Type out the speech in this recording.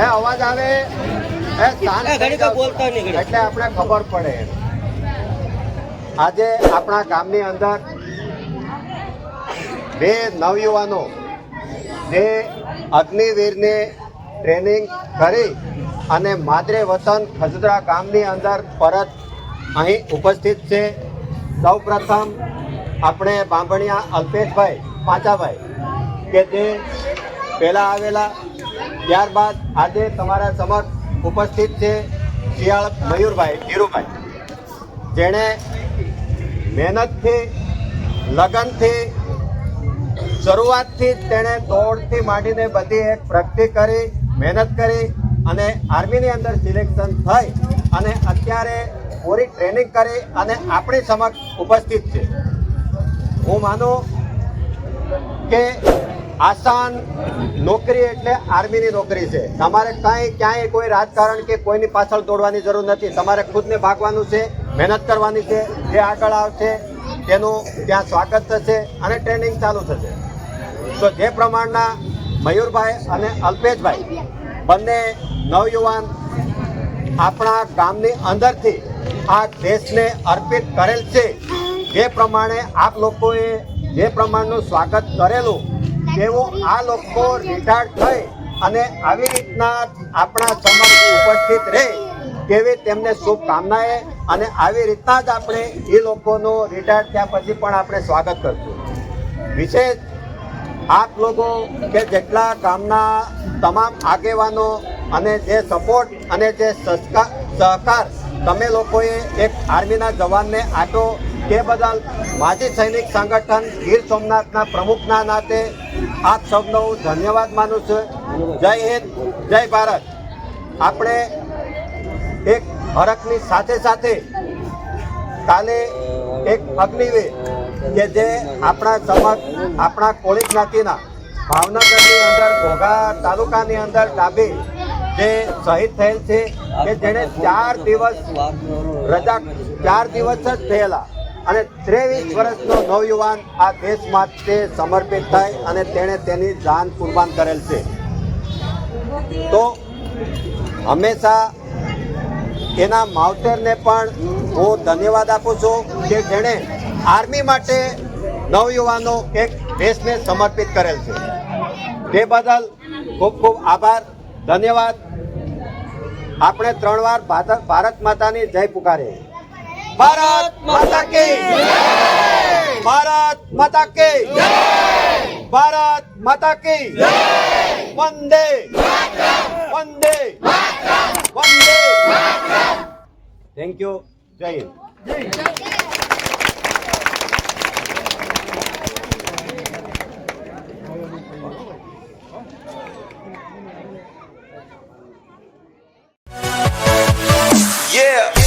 એ અવાજ આવે. બોલતા નહીં એટલે આપણે ખબર પડે. આજે આપણા ગામની અંદર બે નવયુવાનો જે અગ્નિવીરને ટ્રેનિંગ કરી અને માદરે વતન ખજદરા ગામની અંદર પરત અહીં ઉપસ્થિત છે. સૌ પ્રથમ આપણે બાંભણિયા અલ્પેશભાઈ પાંચાભાઈ કે જે પહેલાં આવેલા ત્યારબાદ આજે તમારા સમક્ષ ઉપસ્થિત છે શિયાળ મયુરભાઈ, ધીરુભાઈ. જેણે મહેનતથી, લગનથી, શરૂઆતથી જ તેણે દોડથી માંડીને બધી એક પ્રગતિ કરી, મહેનત કરી અને આર્મીની અંદર સિલેક્શન થઈ અને અત્યારે પૂરી ટ્રેનિંગ કરી અને આપણી સમક્ષ ઉપસ્થિત છે. હું માનું કે આસાન નોકરી એટલે આર્મીની નોકરી છે. તમારે કાંઈ ક્યાંય કોઈ રાજકારણ કે કોઈની પાછળ દોડવાની જરૂર નથી. તમારે ખુદને ભાગવાનું છે, મહેનત કરવાની છે, જે આગળ આવશે તેનું ત્યાં સ્વાગત થશે અને ટ્રેનિંગ ચાલુ થશે. તો જે પ્રમાણના મયુરભાઈ અને અલ્પેશભાઈ બંને નવયુવાન આપણા ગામની અંદરથી આ દેશને અર્પિત કરેલ છે, જે પ્રમાણે આપ લોકોએ જે પ્રમાણનું સ્વાગત કરેલું તેવું આ લોકો રિટાયર્ડ થઈ અને આવી રીતના આપણા સમક્ષ ઉપસ્થિત રહે તેવી તેમને શુભકામનાએ અને આવી રીતના જ આપણે એ લોકોનું રિટાયર્ડ થયા પછી પણ આપણે સ્વાગત કરશું. વિશેષ આપ લોકો કે જેટલા ગામના તમામ આગેવાનો અને જે સપોર્ટ અને જે સહકાર તમે લોકોએ એક આર્મીના જવાનને આટો તે બદલ માજી સૈનિક સંગઠન ગીર સોમનાથના પ્રમુખના નાતે આપ સૌનો હું ધન્યવાદ માનું છું. જય હિન્દ, જય ભારત. આપણે એક હરખની સાથે સાથે કાલે એક અગ્નિવીર કે જે આપણા સમક્ષ આપણા કોળી જ્ઞાતિના ભાવનગરની અંદર ઘોઘા તાલુકાની અંદર ડાબી જે શહીદ થયેલ છે, કે જેણે ચાર દિવસ રજા, ચાર દિવસ જ થયેલા અને ત્રેવીસ વર્ષનો નવયુવાન આ દેશ માટે સમર્પિત થાય અને તેણે તેની જાન કુરબાન કરેલ છે. તો હંમેશા એના માવતરને પણ હું ધન્યવાદ આપું છું કે જેણે આર્મી માટે નવયુવાનો એક દેશને સમર્પિત કરેલ છે. તે બદલ ખૂબ ખૂબ આભાર, ધન્યવાદ. આપણે ત્રણ વાર ભારત માતાની જય પુકારે ભારત માતા કી ભારત માતા કી ભારત માતા કી વંદે વંદે વંદે થેન્ક યુ જય હિન્દ Yeah.